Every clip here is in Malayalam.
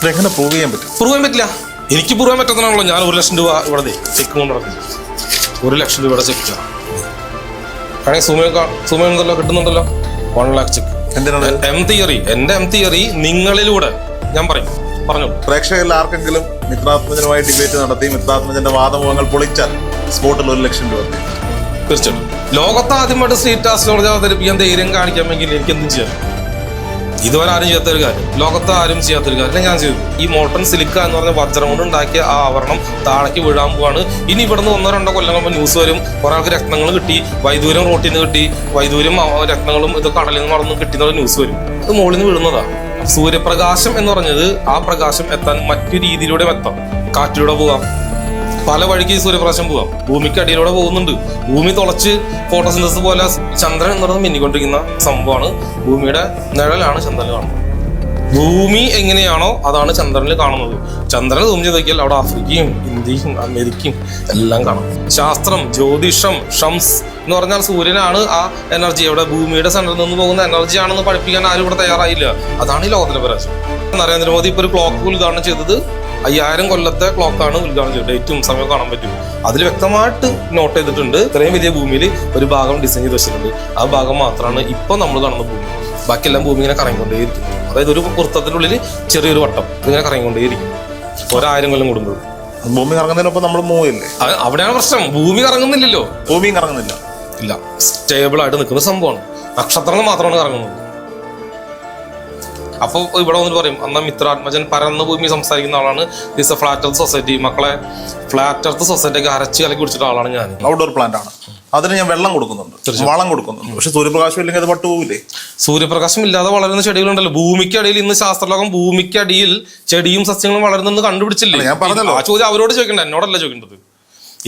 ഇതെങ്ങനെ പ്രൂവ് ചെയ്യാൻ പറ്റും. പ്രൂവ് ചെയ്യാൻ പറ്റില്ല. എനിക്ക് പ്രൂവ് ചെയ്യാൻ പറ്റുന്നതാണല്ലോ ഞാൻ ഒരു ലക്ഷം രൂപ ഇവിടെ ചെക്ക് കൊണ്ട് നടക്കുന്നു ഒരു ലക്ഷം രൂപയുടെ ചെക്ക് ആണെങ്കിൽ സുമയൊക്കെ സുമയുണ്ടല്ലോ കിട്ടുന്നുണ്ടല്ലോ? വൺ ലാക്ക് ചെക്ക് എന്തിനാണ്? എം തിയറി എന്റെ എം തിയറി നിങ്ങളിലൂടെ ഞാൻ പറയും. പറഞ്ഞു പ്രേക്ഷകരിൽ ആർക്കെങ്കിലും മിത്രാത്മജനുമായി ഡിബേറ്റ് നടത്തി മിത്രാത്മജന്റെ വാദമുഖങ്ങൾ പൊളിച്ചാൽ സ്പോട്ടിൽ ഒരു ലക്ഷം രൂപ തീർച്ചയായിട്ടും. ലോകത്ത് ആദ്യമായിട്ട് സ്ട്രീറ്റ് ആസ്ട്രോളജി അവതരിപ്പിക്കാൻ ധൈര്യം കാണിക്കാമെങ്കിൽ എനിക്ക് എന്തും ചെയ്യാം ഇതുവരെ ആരും ചെയ്യാത്തൊരു കാര്യം. ലോകത്ത് ആരും ചെയ്യാത്തൊരു കാര്യം. ഞാൻ ചെയ്തു. ഈ മോട്ടൺ സിലിക്ക എന്ന് പറഞ്ഞ വജ്രം കൊണ്ട് ഉണ്ടാക്കിയ ആ ആവരണം താഴേക്ക് വീഴാൻ പോവാണ്. ഇനി ഇവിടുന്ന് ഒന്നോ രണ്ടോ കൊല്ലം ന്യൂസ് വരും. കുറെ ആൾക്ക് രത്നങ്ങൾ കിട്ടി. വൈദൂരം റോട്ടിൽ നിന്ന് കിട്ടി. വൈദൂരം രത്നങ്ങളും ഇത് കടലിൽ നിന്ന് മറന്ന് കിട്ടി എന്നുള്ള ന്യൂസ് വരും. ഇത് മുകളിൽ നിന്ന് വീഴുന്നതാണ് സൂര്യപ്രകാശം എന്ന് പറഞ്ഞത് ആ പ്രകാശം എത്താൻ മറ്റു രീതിയിലൂടെ എത്താം കാറ്റിലൂടെ പോവാം പല വഴിക്ക് സൂര്യപ്രകാശം പോവാം. ഭൂമിക്ക് അടിയിലൂടെ പോകുന്നുണ്ട്. ഭൂമി തുളച്ച് ഫോട്ടോസിന്തസിസ് പോലെ ചന്ദ്രൻ എന്ന് പറയുന്നത് മിന്നിക്കൊണ്ടിരിക്കുന്ന സംഭവമാണ്. ഭൂമിയുടെ നിഴലാണ് ചന്ദ്രൻ കാണുന്നത്. ഭൂമി എങ്ങനെയാണോ അതാണ് ചന്ദ്രനിൽ കാണുന്നത്. ചന്ദ്രനെ സൂം ചെയ്ത് നോക്കിയാൽ അവിടെ ആഫ്രിക്കയും ഇന്ത്യയും അമേരിക്കയും എല്ലാം കാണാം. ശാസ്ത്രം ജ്യോതിഷം ഷംസ് എന്ന് പറഞ്ഞാൽ സൂര്യനാണ് ആ എനർജി അവിടെ ഭൂമിയുടെ സെന്ററിൽ നിന്ന് പോകുന്ന എനർജി ആണെന്ന് പഠിപ്പിക്കാൻ ആരും ഇവിടെ തയ്യാറായില്ല. അതാണ് ഈ ലോകത്തിലെ പരാജയം. നരേന്ദ്രമോദി ഇപ്പൊ ഒരു ക്ലോക്ക് ഉദ്ഘാടനം ചെയ്തത് അയ്യായിരം കൊല്ലത്തെ ക്ലോക്കാണ് ഉദ്ഘാടനം ചെയ്തത്. ഡേറ്റും സമയം കാണാൻ പറ്റും. അതിൽ വ്യക്തമായിട്ട് നോട്ട് ചെയ്തിട്ടുണ്ട്. ഇത്രയും വലിയ ഭൂമിയിൽ ഒരു ഭാഗം ഡിസൈൻ ചെയ്ത് വെച്ചിട്ടുണ്ട്. ആ ഭാഗം മാത്രമാണ് ഇപ്പൊ നമ്മൾ കാണുന്ന ഭൂമി. ബാക്കിയെല്ലാം ഭൂമി ഇങ്ങനെ കറങ്ങിക്കൊണ്ടേയിരിക്കും. അതായത് ഒരു വൃത്തത്തിനുള്ളിൽ ചെറിയൊരു വട്ടം ഇങ്ങനെ കറങ്ങിക്കൊണ്ടേയിരിക്കും. ഒരായിരം കൊല്ലം കൂടുമ്പോൾ ഭൂമി കറങ്ങുന്നതിനൊപ്പം നമ്മൾ മൂവ് ഇല്ലേ അവിടെയാണ് പ്രശ്നം. ഭൂമി കറങ്ങുന്നില്ലല്ലോ. ഭൂമിയും കറങ്ങുന്നില്ല. ഇല്ല. സ്റ്റേബിൾ ആയിട്ട് നിൽക്കുന്ന സംഭവമാണ്. നക്ഷത്രങ്ങൾ മാത്രമാണ് കറങ്ങുന്നത്. അപ്പോൾ ഇവിടെ വന്നിട്ട് പറയും അന്നാ മിത്രാത്മജൻ പരന്ന ഭൂമി സംസാരിക്കുന്ന ആളാണ്. This a flat earth society മക്കളെ ഫ്ലാറ്റ് എർത്ത് സൊസൈറ്റിയൊക്കെ അരച്ച് കലക്കി കുടിച്ചിട്ട ആളാണ് ഞാൻ. ഔട്ട്ഡോർ പ്ലാന്റ് ആണ്. അതിന് ഞാൻ വെള്ളം കൊടുക്കുന്നുണ്ട്. വളം കൊടുക്കുന്നുണ്ട്. പക്ഷെ സൂര്യപ്രകാശം ഇല്ലെങ്കിൽ അത് പട്ടുപോകില്ലേ സൂര്യപ്രകാശം ഇല്ലാതെ വളരുന്ന ചെടികളുണ്ടല്ലോ. ഭൂമിക്കടിയിൽ ഇന്ന് ശാസ്ത്രലോകം ഭൂമിക്കടിയിൽ ചെടിയും സസ്യങ്ങളും വളരുന്നെന്ന് കണ്ടുപിടിച്ചില്ലേ? ഞാൻ പറഞ്ഞല്ലോ. ആ ചോദ്യം അവരോട് ചോദിക്കണ്ട എന്നോടല്ല ചോദിക്കേണ്ടത്.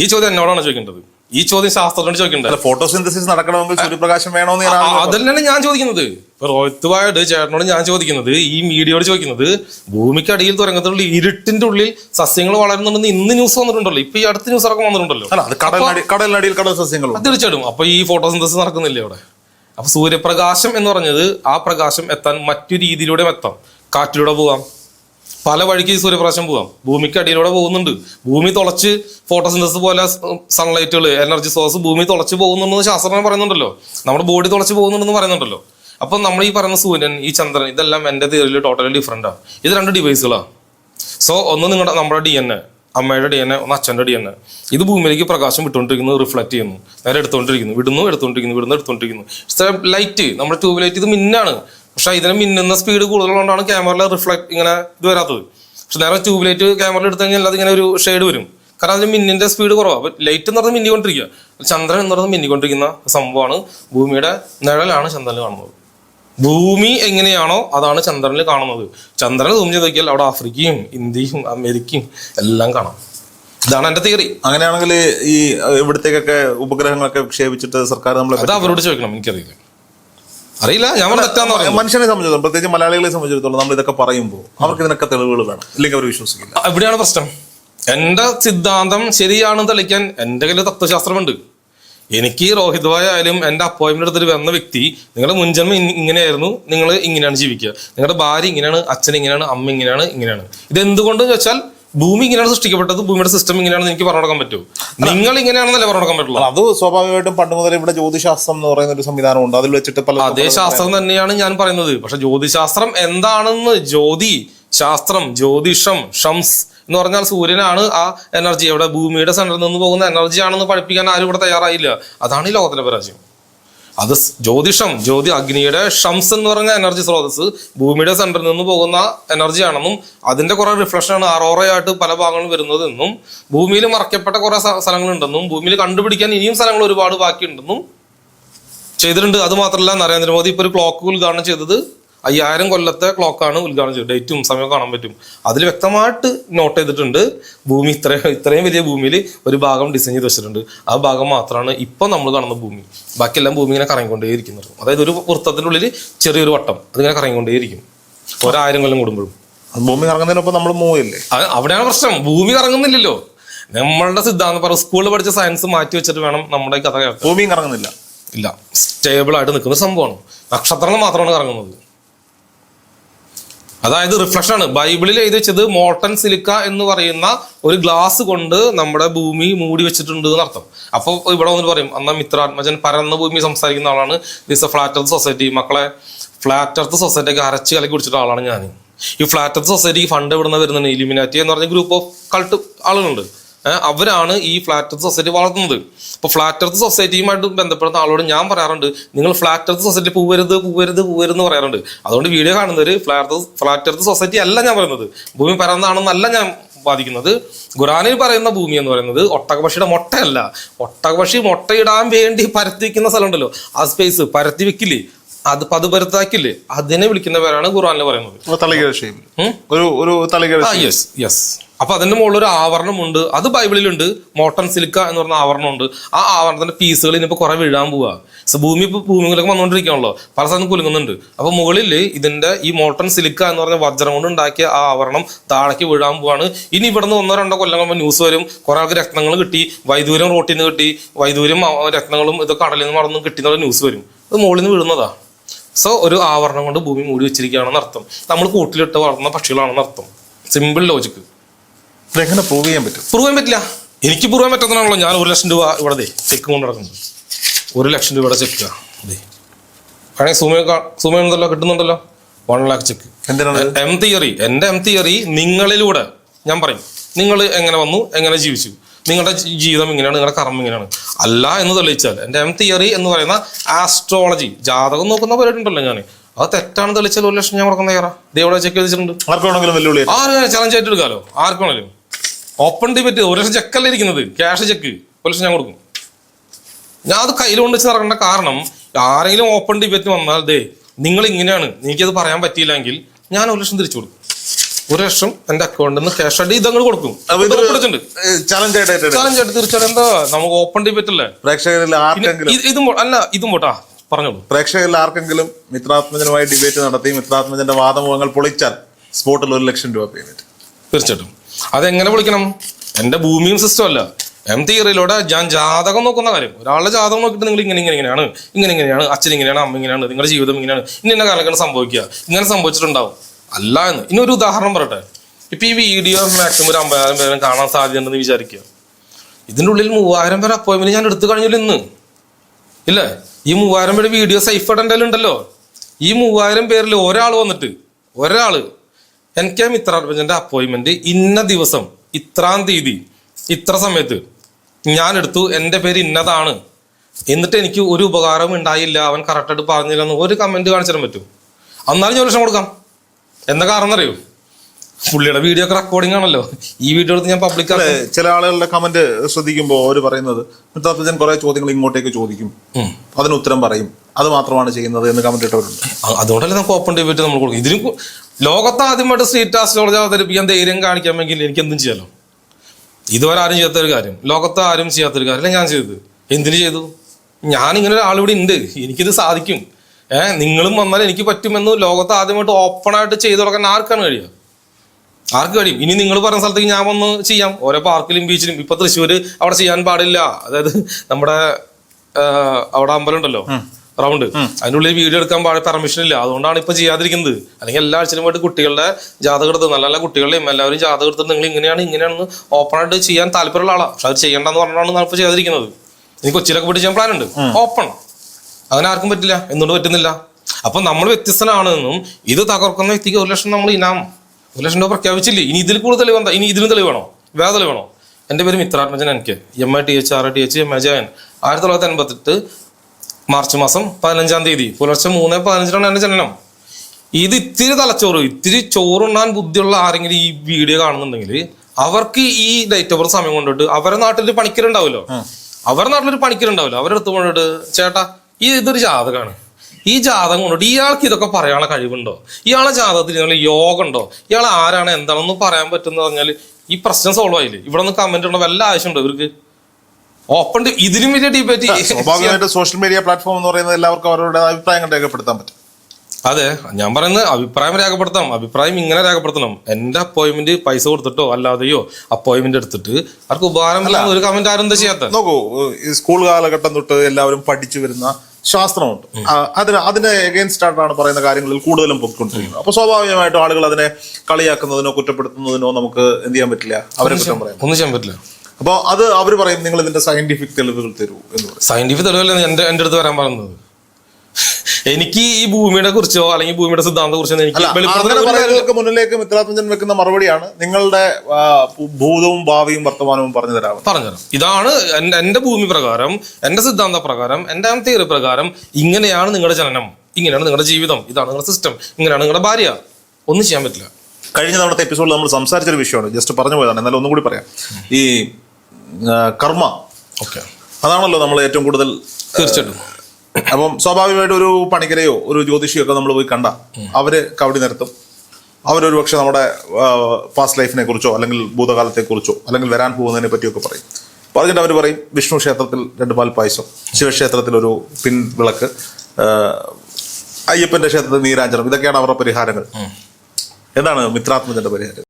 ഈ ചോദ്യം എന്നോടാണ് ചോദിക്കേണ്ടത്. ഈ ചോദ്യം ശാസ്ത്രജ്ഞനോട് ചോദിക്കണ്ടേ അല്ല ഫോട്ടോസിന്തസിസ് നടക്കണമെങ്കിൽ സൂര്യപ്രകാശം വേണമെന്ന് ഞാൻ അതല്ലാണ് ഞാൻ ചോദിക്കുന്നത്. ഇപ്പൊ റോഹിത്തുവായിട്ട് ചേട്ടനോട് ഞാൻ ചോദിക്കുന്നത് ഈ മീഡിയയോട് ചോദിക്കുന്നത് ഭൂമിക്കടിയിൽ തുടങ്ങത്തുള്ള ഇരുട്ടിന്റെ ഉള്ളിൽ സസ്യങ്ങൾ വളരുന്നുണ്ടെന്ന് ഇന്ന് ന്യൂസ് വന്നിട്ടുണ്ടല്ലോ. ഇപ്പൊ ഈ അടുത്ത ന്യൂസ് ഇറക്കം വന്നിട്ടുണ്ടല്ലോ. കടലിനടിയിൽ കടൽ സസ്യങ്ങൾ തീർച്ചയായിട്ടും. അപ്പൊ ഈ ഫോട്ടോസിന്തസിസ് നടക്കുന്നില്ലേ അവിടെ? അപ്പൊ സൂര്യപ്രകാശം എന്ന് പറഞ്ഞത് ആ പ്രകാശം എത്താൻ മറ്റു രീതിയിലൂടെ എത്താം കാറ്റിലൂടെ പോവാം പല വഴിക്ക് സൂര്യപ്രകാശം പോവാം. ഭൂമിക്ക് അടിയിലൂടെ പോകുന്നുണ്ട്. ഭൂമി തുളച്ച് ഫോട്ടോസിന്തസിസ് പോലെ സൺലൈറ്റുകൾ എനർജി സോഴ്സ് ഭൂമി തുളച്ച് പോകുന്നുണ്ടെന്ന് ശാസ്ത്രജ്ഞർ പറയുന്നുണ്ടല്ലോ. നമ്മുടെ ബോഡി തുളച്ച് പോകുന്നുണ്ടെന്ന് പറയുന്നുണ്ടല്ലോ. അപ്പൊ നമ്മൾ ഈ പറയുന്ന സൂര്യൻ ഈ ചന്ദ്രൻ ഇതെല്ലാം എന്റെ തിയറിയിൽ ടോട്ടലി ഡിഫറെന്റ് ആണ് ഇത് രണ്ട് ഡിവൈസുകളാണ് സോ ഒന്ന് നിങ്ങളുടെ നമ്മുടെ ഡി എൻ എ അമ്മയുടെ ഡി എൻ എ ഒന്ന് അച്ഛന്റെ ഡി എൻ എ ഇത് ഭൂമിയിലേക്ക് പ്രകാശം വിട്ടുകൊണ്ടിരിക്കുന്നു റിഫ്ലക്ട് ചെയ്യുന്നു. നേരെ എടുത്തുകൊണ്ടിരിക്കുന്നു വിടുന്നു എടുത്തുകൊണ്ടിരിക്കുന്നു വിടുന്നു എടുത്തുകൊണ്ടിരിക്കുന്നു. ലൈറ്റ് നമ്മുടെ ട്യൂബ് ലൈറ്റ് ഇത് മിന്നാണ്. പക്ഷെ ഇതിന് മിന്നുന്ന സ്പീഡ് കൂടുതലുള്ളതുകൊണ്ടാണ് ക്യാമറയിൽ റിഫ്ലക്ട് ഇങ്ങനെ ഇത് വരാത്തത്. പക്ഷെ നേരെ ട്യൂബ് ലൈറ്റ് ക്യാമറയിൽ എടുത്തു കഴിഞ്ഞാൽ അത് ഇങ്ങനെ ഒരു ഷെയ്ഡ് വരും. കാരണം അതിന് മിന്നിന്റെ സ്പീഡ് കുറവാണ് അപ്പൊ ലൈറ്റ് എന്ന് പറഞ്ഞാൽ മിന്നിക്കൊണ്ടിരിക്കുക ചന്ദ്രൻ എന്ന് പറഞ്ഞാൽ മിന്നിക്കൊണ്ടിരിക്കുന്ന സംഭവമാണ് ഭൂമിയുടെ നിഴലാണ് ചന്ദ്രനിൽ കാണുന്നത്. ഭൂമി എങ്ങനെയാണോ അതാണ് ചന്ദ്രനിൽ കാണുന്നത്. ചന്ദ്രനെ സൂം ചെയ്ത് നോക്കിയാൽ അവിടെ ആഫ്രിക്കയും ഇന്ത്യയും അമേരിക്കയും എല്ലാം കാണാം. ഇതാണ് എന്റെ തിയറി അങ്ങനെയാണെങ്കിൽ ഈ ഇവിടത്തേക്കൊക്കെ ഉപഗ്രഹങ്ങളൊക്കെ വിക്ഷേപിച്ചിട്ട് സർക്കാർ നമ്മൾ അത് അവരോട് ചോദിക്കണം എനിക്കറിയില്ല. അറിയില്ല ഞാൻ തെറ്റാന്ന് പറയാം മനുഷ്യനെ സംബന്ധിച്ചിടത്തോളം പ്രത്യേകിച്ച് മലയാളികളെ സംബന്ധിച്ചിടത്തോളം നമ്മൾ ഇതൊക്കെ പറയുമ്പോൾ അവർക്ക് ഇതിനൊക്കെ തെളിവുകൾ വേണം. ഇല്ലെങ്കിൽ അവർ വിശ്വസിക്കില്ല. എവിടെയാണ് പ്രശ്നം. എന്റെ സിദ്ധാന്തം ശരിയാണെന്ന് തെളിക്കാൻ എന്റെ കയ്യിൽ തത്വശാസ്ത്രമുണ്ട്. എനിക്ക് രോഹിത് ഭായ് ആയാലും എന്റെ അപ്പോയിന്റ്മെന്റ് എടുത്തിട്ട് വന്ന വ്യക്തി നിങ്ങളുടെ മുൻജന്മം ഇങ്ങനെയായിരുന്നു നിങ്ങൾ ഇങ്ങനെയാണ് ജീവിക്കുക. നിങ്ങളുടെ ഭാര്യ ഇങ്ങനെയാണ് അച്ഛൻ ഇങ്ങനെയാണ് അമ്മ ഇങ്ങനെയാണ് ഇങ്ങനെയാണ്. ഇത് എന്തുകൊണ്ട് വെച്ചാൽ ഭൂമി ഇങ്ങനെയാണ് സൃഷ്ടിക്കപ്പെട്ടത്? ഭൂമിയുടെ സിസ്റ്റം ഇങ്ങനെയാണെന്ന് എനിക്ക് പറഞ്ഞു കൊടുക്കാൻ പറ്റുമോ? നിങ്ങൾ ഇങ്ങനെയാണെന്നല്ലേ പറഞ്ഞു കൊടുക്കാൻ പറ്റുള്ളൂ? അത് സ്വാഭാവികമായിട്ടും പണ്ട് മുതൽ ഇവിടെ ജ്യോതിശാസ്ത്രം എന്ന് പറയുന്ന ഒരു സംവിധാനം ഉണ്ട്. അതിൽ വെച്ചിട്ട് പല അതേ ശാസ്ത്രം തന്നെയാണ് ഞാൻ പറയുന്നത്. പക്ഷെ ജ്യോതിശാസ്ത്രം എന്താണെന്ന് ജ്യോതി ശാസ്ത്രം ജ്യോതിഷം ഷംസ് എന്ന് പറഞ്ഞാൽ സൂര്യനാണ് ആ എനർജി അവിടെ ഭൂമിയുടെ സെന്ററിൽ നിന്ന് പോകുന്ന എനർജിയാണെന്ന് പഠിപ്പിക്കാൻ ആരും ഇവിടെ തയ്യാറായില്ല. അതാണ് ഈ ലോകത്തിലെ പരാജയം. അത് ജ്യോതിഷം ജ്യോതി അഗ്നിയുടെ ഷംസ് എന്ന് പറഞ്ഞ എനർജി സ്രോതസ് ഭൂമിയുടെ സെന്ററിൽ നിന്ന് പോകുന്ന എനർജിയാണെന്നും അതിന്റെ കുറെ റിഫ്ലക്ഷൻ ആണ് അറോറയായിട്ട് പല ഭാഗങ്ങളും വരുന്നതെന്നും ഭൂമിയിൽ മറക്കപ്പെട്ട കുറെ സ്ഥ- സ്ഥലങ്ങളുണ്ടെന്നും ഭൂമിയിൽ കണ്ടുപിടിക്കാൻ ഇനിയും സ്ഥലങ്ങൾ ഒരുപാട് ബാക്കിയുണ്ടെന്നും ചെയ്തിട്ടുണ്ട്. അത് മാത്രമല്ല നരേന്ദ്രമോദി ഇപ്പൊ ഒരു ക്ലോക്ക് ഉദ്ഘാടനം ചെയ്തത് അയ്യായിരം കൊല്ലത്തെ ക്ലോക്കാണ് ഉദ്ഘാടനം ചെയ്തത്. ഡേറ്റും സമയവും കാണാൻ പറ്റും. അതിൽ വ്യക്തമായിട്ട് നോട്ട് ചെയ്തിട്ടുണ്ട്. ഭൂമി ഇത്രയും ഇത്രയും വലിയ ഭൂമിയിൽ ഒരു ഭാഗം ഡിസൈൻ ചെയ്ത് വെച്ചിട്ടുണ്ട്. ആ ഭാഗം മാത്രമാണ് ഇപ്പം നമ്മൾ കാണുന്ന ഭൂമി. ബാക്കിയെല്ലാം ഭൂമി ഇങ്ങനെ കറങ്ങിക്കൊണ്ടേയിരിക്കുന്നത്. അതായത് ഒരു വൃത്തത്തിനുള്ളിൽ ചെറിയൊരു വട്ടം അതിങ്ങനെ കറങ്ങിക്കൊണ്ടേയിരിക്കും. ഒരായിരം കൊല്ലം കൂടുമ്പോഴും. ഭൂമി കറങ്ങുന്നതിനൊപ്പം നമ്മൾ മൂവില്ലേ അവിടെയാണ് പ്രശ്നം. ഭൂമി കറങ്ങുന്നില്ലല്ലോ. നമ്മളുടെ സിദ്ധാന്തം പറ സ്കൂളിൽ പഠിച്ച സയൻസ് മാറ്റി വെച്ചിട്ട് വേണം നമ്മുടെ കഥ ഭൂമി ഭൂമിയും കറങ്ങുന്നില്ല. ഇല്ല. സ്റ്റേബിൾ ആയിട്ട് നിൽക്കുന്ന സംഭവമാണ്. നക്ഷത്രങ്ങൾ മാത്രമാണ് കറങ്ങുന്നത്. അതായത് റിഫ്ലക്ഷൻ ആണ്. ബൈബിളിൽ എഴുതി വെച്ചത് മോട്ടൺ സിലിക്ക എന്ന് പറയുന്ന ഒരു ഗ്ലാസ് കൊണ്ട് നമ്മുടെ ഭൂമി മൂടി വെച്ചിട്ടുണ്ട് എന്നർത്ഥം അപ്പോൾ ഇവിടെ ഒന്ന് പറയും അന്ന മിത്രാത്മജൻ പരന്ന ഭൂമി സംസാരിക്കുന്ന ആളാണ്. ദിസ് ഫ്ലാറ്റ് എർത്ത് സൊസൈറ്റി മക്കളെ ഫ്ലാറ്റ് എർത്ത് സൊസൈറ്റിയൊക്കെ അരച്ച് കലക്കി കുടിച്ചിട്ട ആളാണ് ഞാൻ ഈ ഫ്ലാറ്റ് എർത്ത് സൊസൈറ്റി ഫണ്ട് ഇവിടുന്ന് വരുന്നുണ്ട് ഇലിമിനാറ്റി എന്ന് പറഞ്ഞ ഗ്രൂപ്പ് ഓഫ് കൾട്ട് ആളുകളുണ്ട്. അവരാണ് ഈ ഫ്ലാറ്റ് എർത്ത് സൊസൈറ്റി വളർത്തുന്നത്. ഇപ്പൊ ഫ്ലാറ്റ് എർത്ത് സൊസൈറ്റിയുമായിട്ട് ബന്ധപ്പെടുന്ന ആളോട് ഞാൻ പറയാറുണ്ട് നിങ്ങൾ ഫ്ലാറ്റ് എർത്ത് സൊസൈറ്റി പോവരുത് പോവരുത് പോവരുത് എന്ന് പറയാറുണ്ട്. അതുകൊണ്ട് വീഡിയോ കാണുന്നവർ ഫ്ലാറ്റ് ഫ്ലാറ്റ് എർത്ത് സൊസൈറ്റി അല്ല ഞാൻ പറയുന്നത്. ഭൂമി പരന്നതാണെന്നല്ല ഞാൻ വാദിക്കുന്നത്. ഖുറാനിൽ പറയുന്ന ഭൂമി എന്ന് പറയുന്നത് ഒട്ടകപക്ഷിയുടെ മുട്ടയല്ല. ഒട്ടകപക്ഷി മുട്ടയിടാൻ വേണ്ടി പരത്തി വെക്കുന്ന സ്ഥലമുണ്ടല്ലോ. ആ സ്പേസ് പരത്തി വെക്കില്ലേ? അത് പതുപരത്താക്കില്ലേ അതിനെ വിളിക്കുന്ന പേരാണ് ഖുർആനിൽ പറയുന്നത്. ഒരു ഒരു യെസ് യെസ് അപ്പൊ അതിന്റെ മുകളിൽ ഒരു ആവരണമുണ്ട്. അത് ബൈബിളിലുണ്ട്. മോട്ടൺ സിലിക്ക എന്ന് പറഞ്ഞ ആവരണമുണ്ട്. ആ ആവരണത്തിന്റെ പീസുകൾ ഇനിയിപ്പോ കുറെ വീഴാൻ പോവാ. ഭൂമി ഇപ്പൊ ഭൂമികളൊക്കെ വന്നുകൊണ്ടിരിക്കുകയാണല്ലോ പല സ്ഥലത്തും കുലുങ്ങുന്നുണ്ട്. അപ്പൊ മുകളിൽ ഇതിന്റെ ഈ മോട്ടൺ സിലിക്ക എന്ന് പറഞ്ഞ വജ്രം കൊണ്ട് ഉണ്ടാക്കിയ ആ ആവരണം താഴേക്ക് വീഴാൻ പോവാണ്. ഇനി ഇവിടെ നിന്ന് ഒന്നോ രണ്ടോ കൊല്ലം കഴിയുമ്പോൾ ന്യൂസ് വരും. കുറെ ആൾക്ക് രത്നങ്ങൾ കിട്ടി. വൈദൂര്യം റോട്ടിൽ നിന്ന് കിട്ടി. വൈദൂര്യം രത്നങ്ങളും ഇതൊക്കെ കടലിൽ നിന്ന് മറന്നും കിട്ടി എന്നുള്ള ന്യൂസ് വരും. അത് മുകളിൽ നിന്ന് വീഴുന്നതാ. സോ ഒരു ആവരണം കൊണ്ട് ഭൂമി മൂടി വെച്ചിരിക്കുകയാണെന്ന് അർത്ഥം. നമ്മൾ കൂട്ടിലിട്ട് വളർന്ന പക്ഷികളാണെന്ന് അർത്ഥം. സിമ്പിൾ ലോജിക്ക് എങ്ങനെ പ്രൂവ് ചെയ്യാൻ പറ്റും? പ്രൂവ് ചെയ്യാൻ പറ്റില്ല. എനിക്ക് പ്രൂവ് ചെയ്യാൻ പറ്റുന്നതാണല്ലോ ഞാൻ ഒരു ലക്ഷം രൂപ ഇവിടെ ചെക്ക് കൊണ്ട് നടക്കുന്നത് ഒരു ലക്ഷം രൂപയുടെ ചെക്ക് അതെ വേണമെങ്കിൽ സൂമ സൂമ ഉണ്ടല്ലോ കിട്ടുന്നുണ്ടല്ലോ. വൺ ലാക്ക് ചെക്ക് എന്തിനാണ്? എം തിയറി എന്റെ എം തിയറി നിങ്ങളിലൂടെ. ഞാൻ പറയും. നിങ്ങൾ എങ്ങനെ വന്നു? എങ്ങനെ ജീവിച്ചു? നിങ്ങളുടെ ജീവിതം ഇങ്ങനെയാണ് നിങ്ങളുടെ കർമ്മം ഇങ്ങനെയാണ്. അല്ല എന്ന് തെളിയിച്ചാൽ എന്റെ എം തിയറി എന്ന് പറയുന്ന ആസ്ട്രോളജി ജാതകം നോക്കുന്ന പരിപാടി ഉണ്ടല്ലോ ഞാൻ അത് തെറ്റാണ് തെളിച്ചാൽ ഒരു ലക്ഷം ഞാൻ കൊടുക്കുന്ന തയ്യാറാ. ദേവിടെ ചെക്ക് ചെയ്തിട്ടുണ്ട്. ആർക്ക് വെല്ലുവിളി ആര് ചലഞ്ച് ആയിട്ട് എടുക്കാലോ? ആർക്കാണെങ്കിലും ഓപ്പൺ ഡിബറ്റ് ഒരു ലക്ഷം ചെക്കല്ല ഇരിക്കുന്നത്? ക്യാഷ് ചെക്ക് ഒരു ലക്ഷം ഞാൻ കൊടുക്കും. ഞാൻ അത് കയ്യിൽ കൊണ്ട് വെച്ച് നടക്കേണ്ട കാരണം ആരെങ്കിലും ഓപ്പൺ ഡിബറ്റ് വന്നാൽ ദേ നിങ്ങൾ ഇങ്ങനെയാണ് എനിക്കത് പറയാൻ പറ്റിയില്ലെങ്കിൽ ഞാൻ ഒരു ലക്ഷം തിരിച്ചു കൊടുക്കും. ഒരു ലക്ഷം എന്റെ അക്കൗണ്ടിൽ നിന്ന് ക്യാഷ് ആയിട്ട് ഇതങ്ങൾ കൊടുക്കും. ചലഞ്ച് ആയിട്ട് ഏറ്റെടുക്കാം. ചലഞ്ച് ആയിട്ട് തീർച്ചയായിട്ടും എന്താ നമുക്ക് ഓപ്പൺ ഡിബേറ്റ് അല്ലേ? പ്രേക്ഷകരിൽ ആർക്കെങ്കിലും ഇതും അല്ല ഇതും പോട്ടാ പറഞ്ഞോളൂ. പ്രേക്ഷകരിൽ ആർക്കെങ്കിലും മിത്രാത്മജനുമായി ഡിബേറ്റ് നടത്തി മിത്രാത്മജന്റെ വാദമുഖങ്ങൾ പൊളിച്ചാൽ സ്പോട്ടിൽ ഒരു ലക്ഷം രൂപ പേയ്മെന്റ് തീർച്ചയായിട്ടും. അതെങ്ങനെ വിളിക്കണം എന്റെ ഭൂമിയും സിസ്റ്റം അല്ല. എം തിയറിയിലൂടെ ഞാൻ ജാതകം നോക്കുന്ന കാര്യം. ഒരാളുടെ ജാതകം നോക്കിയിട്ട് നിങ്ങൾ ഇങ്ങനെ ഇങ്ങനെ ഇങ്ങനെയാണ്. ഇങ്ങനെ ഇങ്ങനെയാണ് അച്ഛൻ ഇങ്ങനെയാണ് അമ്മ ഇങ്ങനെയാണ് നിങ്ങളുടെ ജീവിതം ഇങ്ങനെയാണ്. ഇന്ന കാലഘട്ടം സംഭവിക്കുക. ഇങ്ങനെ സംഭവിച്ചിട്ടുണ്ടാവും. അല്ല എന്ന്. ഇനി ഒരു ഉദാഹരണം പറയട്ടെ. ഇപ്പൊ ഈ വീഡിയോ മാക്സിമം ഒരു അമ്പതിനായിരം പേരെ കാണാൻ സാധ്യതയുണ്ടെന്ന് വിചാരിക്കുക. ഇതിന്റെ ഉള്ളിൽ മൂവായിരം പേര് അപ്പോയിൻമെന്റ് ഞാൻ എടുത്തു കഴിഞ്ഞില്ല ഇന്ന്. ഇല്ലേ? ഈ മൂവായിരം പേര് വീഡിയോ സേഫ് എന്റെ ഉണ്ടല്ലോ. ഈ മൂവായിരം പേരിൽ ഒരാൾ വന്നിട്ട് ഒരാൾ എനിക്ക് മിത്രാർപ്പഞ്ചന്റെ അപ്പോയിൻമെന്റ് ഇന്ന ദിവസം ഇത്രാം തീയതി ഇത്ര സമയത്ത് ഞാൻ എടുത്തു എന്റെ പേര് ഇന്നതാണ്. എന്നിട്ട് എനിക്ക് ഒരു ഉപകാരവും ഉണ്ടായില്ല. അവൻ കറക്റ്റായിട്ട് പറഞ്ഞില്ല എന്ന് ഒരു കമന്റ് തരാൻ പറ്റും. എന്നാലും ഞാൻ ലക്ഷം കൊടുക്കാം. എന്താ കാരണം അറിയൂ? പുള്ളിയുടെ വീഡിയോ ഒക്കെ റെക്കോർഡിംഗ് ആണല്ലോ. ഈ വീഡിയോ എടുത്ത് ഞാൻ പബ്ലിക് ചില ആളുകളുടെ കമന്റ് ശ്രദ്ധിക്കുമ്പോൾ അവർ പറയുന്നത് മിത്രാത്മജൻ കുറെ ചോദ്യങ്ങൾ ഇങ്ങോട്ടേക്ക് ചോദിക്കും. അതിന് ഉത്തരം പറയും. അത് മാത്രമാണ് ചെയ്യുന്നത് എന്ന് കമന്റ് ഇട്ടവരുണ്ട്. അതുകൊണ്ടല്ലേ നമുക്ക് ഓപ്പൺ ഡിബേറ്റ് നമ്മൾ കൊടുക്കും. ഇതിന് ലോകത്ത് ആദ്യമായിട്ട് സ്ട്രീറ്റ് ആസ്ട്രോളജി അവതരിപ്പിക്കാൻ ധൈര്യം കാണിക്കാമെങ്കിൽ എനിക്ക് എന്തും ചെയ്യാലോ? ഇതുവരെ ആരും ചെയ്യാത്ത ഒരു കാര്യം. ലോകത്ത് ആരും ചെയ്യാത്തൊരു കാര്യം. ഞാൻ ചെയ്തത്? എന്തിനു ചെയ്തു? ഞാൻ ഇങ്ങനെ ഒരാളിവിടെ ഉണ്ട്. എനിക്കിത് സാധിക്കും. ഏഹ് നിങ്ങളും വന്നാൽ എനിക്ക് പറ്റുമെന്ന് ലോകത്ത് ആദ്യമായിട്ട് ഓപ്പൺ ആയിട്ട് ചെയ്തു തുടങ്ങാൻ ആർക്കാണ് കഴിയുക? ആർക്ക് കഴിയും? ഇനി നിങ്ങൾ പറഞ്ഞ സ്ഥലത്തേക്ക് ഞാൻ വന്ന് ചെയ്യാം. ഓരോ പാർക്കിലും ബീച്ചിലും. ഇപ്പൊ തൃശ്ശൂര് അവിടെ ചെയ്യാൻ പാടില്ല. അതായത് നമ്മുടെ അവിടെ അമ്പലം ഉണ്ടല്ലോ? റൗണ്ട്. അതിനുള്ളിൽ വീഡിയോ എടുക്കാൻ പാടില്ല പെർമിഷൻ ഇല്ല. അതുകൊണ്ടാണ് ഇപ്പൊ ചെയ്യാതിരിക്കുന്നത്. അല്ലെങ്കിൽ എല്ലാ ആഴ്ചയിലും പോയിട്ട് കുട്ടികളുടെ ജാതകം എടുത്ത് നല്ല നല്ല കുട്ടികളെയും എല്ലാവരും ജാതകം എടുത്ത് നിങ്ങൾ ഇങ്ങനെയാണ് ഇങ്ങനെയാണെന്ന് ഓപ്പൺ ആയിട്ട് ചെയ്യാൻ താല്പര്യമുള്ള ആളാണ് പക്ഷെ അത് ചെയ്യേണ്ടെന്ന് പറഞ്ഞാണ് ഞാൻ ഇപ്പൊ ചെയ്യാതിരിക്കുന്നത്. ഇനി കൊച്ചിയിലൊക്കെ പോയിട്ട് ചെയ്യാൻ പ്ലാൻ ഉണ്ട്. ഓപ്പൺ അങ്ങനെ ആർക്കും പറ്റില്ല എന്തുകൊണ്ട് പറ്റുന്നില്ല. അപ്പൊ നമ്മൾ വ്യത്യസ്തനാണെന്നും ഇത് തകർക്കുന്ന വ്യക്തിക്ക് ഒരു ലക്ഷം നമ്മൾ ഇനാം. ഒരു ലക്ഷം രൂപ പ്രഖ്യാപിച്ചില്ലേ? ഇനി ഇതിൽ കൂടുതൽ തെളിവ് എന്താ? ഇനി ഇതിലും തെളിവ് വേണോ? വേറെ തെളിവ് വേണോ? എന്റെ പേര് മിത്രാത്മജൻ എനിക്ക് M I T H R T H M A Jayan ആയിരത്തി തൊള്ളായിരത്തി അൻപത്തെട്ട് മാർച്ച് മാസം പതിനഞ്ചാം തീയതി. പുലർച്ചെ മൂന്ന് പതിനഞ്ചിനാണ് എന്റെ ജനനം. ഇത് ഇത്തിരി തലച്ചോറ് ഇത്തിരി ചോറുണ്ണാൻ ബുദ്ധിയുള്ള ആരെങ്കിലും ഈ വീഡിയോ കാണുന്നുണ്ടെങ്കിൽ അവർക്ക് ഈ ഡേറ്റ് ഓഫ് സമയം കൊണ്ടിട്ട് അവരുടെ നാട്ടിൽ പണിക്കരുണ്ടാവുമല്ലോ. അവരുടെ നാട്ടിലൊരു പണിക്കരുണ്ടാവില്ല അവരെടുത്ത് കൊണ്ടിട്ട് ചേട്ടാ ഈ ഇതൊരു ജാതകമാണ്. ഈ ജാതകം കൊണ്ടോ ഇയാൾക്ക് ഇതൊക്കെ പറയാനുള്ള കഴിവുണ്ടോ? ഇയാളെ ജാതകത്തിൽ ഇയാൾ യോഗം ഉണ്ടോ ഇയാൾ ആരാണ്? എന്താണെന്ന് പറയാൻ പറ്റുന്ന പറഞ്ഞാൽ ഈ പ്രശ്നം സോൾവ് ആയില്ലേ? ഇവിടെ നിന്ന് കമന്റ് ഉണ്ടോ വല്ല ആവശ്യമുണ്ടോ ഇവർക്ക്? ഓപ്പൺ ഇതിലും വലിയ ഡിബേറ്റ് സോഷ്യൽ മീഡിയ പ്ലാറ്റ്ഫോം എന്ന് പറയുന്നത് എല്ലാവർക്കും അവരുടെ അഭിപ്രായങ്ങൾ രേഖപ്പെടുത്താൻ പറ്റും. അതെ ഞാൻ പറയുന്നത് അഭിപ്രായം രേഖപ്പെടുത്താം അഭിപ്രായം ഇങ്ങനെ രേഖപ്പെടുത്തണം. എന്റെ അപ്പോയിന്റ്മെന്റ് പൈസ കൊടുത്തിട്ടോ അല്ലാതെയോ അപ്പോയിന്റ്മെന്റ് എടുത്തിട്ട് അവർക്ക് ഉപകാരം ഒരു കമന്റ് ആരും എന്താ ചെയ്യാത്ത? നോക്കൂ സ്കൂൾ കാലഘട്ടം തൊട്ട് എല്ലാവരും പഠിച്ചു വരുന്ന ശാസ്ത്രമുണ്ട്. അതിന് അതിനെ എഗെയിൻസ്റ്റ് ആയിട്ടാണ് പറയുന്ന കാര്യങ്ങളിൽ കൂടുതലും പൊയ്ക്കൊണ്ടിരിക്കുന്നത്. അപ്പൊ സ്വാഭാവികമായിട്ടും ആളുകൾ അതിനെ കളിയാക്കുന്നതിനോ കുറ്റപ്പെടുത്തുന്നതിനോ നമുക്ക് എന്ത് ചെയ്യാൻ പറ്റില്ല? അവരെ കുറ്റം പറയാം ഒന്നും ചെയ്യാൻ പറ്റില്ല. അപ്പോൾ അത് അവർ പറയും നിങ്ങൾ ഇതിന്റെ സയന്റിഫിക് തെളിവുകൾ തരൂ എന്ന് പറയും. സയന്റിഫിക് തെളിവല്ല എന്റെ എന്റെ അടുത്ത് വരാൻ പറയുന്നത്. എനിക്ക് ഈ ഭൂമിയെ കുറിച്ചോ അല്ലെങ്കിൽ ഭൂമിയുടെ സിദ്ധാന്തത്തെ കുറിച്ചോ എനിക്ക് മുന്നിലേക്ക് മിത്രാത്മജൻ വെക്കുന്ന മറുപടിയാണ് നിങ്ങളുടെ ഭൂതവും ഭാവിയും വർത്തമാനവും പറഞ്ഞു തരാം. പറഞ്ഞുതരാം ഇതാണ് എന്റെ എന്റെ ഭൂമി പ്രകാരം എന്റെ സിദ്ധാന്ത പ്രകാരം എന്റെ തിയറി പ്രകാരം ഇങ്ങനെയാണ് നിങ്ങളുടെ ജനനം ഇങ്ങനെയാണ് നിങ്ങളുടെ ജീവിതം ഇതാണ് നിങ്ങളുടെ സിസ്റ്റം ഇങ്ങനെയാണ് നിങ്ങളുടെ ഭാര്യ. ഒന്നും ചെയ്യാൻ പറ്റില്ല. കഴിഞ്ഞ തവണത്തെ എപ്പിസോഡിൽ നമ്മൾ സംസാരിച്ചൊരു വിഷയമാണ്. ജസ്റ്റ് പറഞ്ഞു പോയതാണ്. എന്നാലും ഒന്നും കൂടി പറയാം. ഈ കർമ്മ. ഓക്കെ അതാണല്ലോ നമ്മൾ ഏറ്റവും കൂടുതൽ തീർച്ചയായിട്ടും. അപ്പം സ്വാഭാവികമായിട്ട് ഒരു പണിക്കരെയോ ഒരു ജ്യോതിഷിയോ ഒക്കെ നമ്മൾ പോയി കണ്ട അവർ കവടി നിരത്തും. അവരൊരു പക്ഷെ നമ്മുടെ പാസ്റ്റ് ലൈഫിനെ കുറിച്ചോ അല്ലെങ്കിൽ ഭൂതകാലത്തെ കുറിച്ചോ അല്ലെങ്കിൽ വരാൻ പോകുന്നതിനെ പറ്റിയൊക്കെ പറയും. പറഞ്ഞിട്ട് അവർ പറയും വിഷ്ണു ക്ഷേത്രത്തിൽ രണ്ട് പാൽ പായസം ശിവക്ഷേത്രത്തിൽ ഒരു പിൻ വിളക്ക് അയ്യപ്പന്റെ ക്ഷേത്രത്തിൽ നീരാഞ്ജനം ഇതൊക്കെയാണ് അവരുടെ പരിഹാരങ്ങൾ. എന്താണ് മിത്രാത്മജന്റെ പരിഹാരം?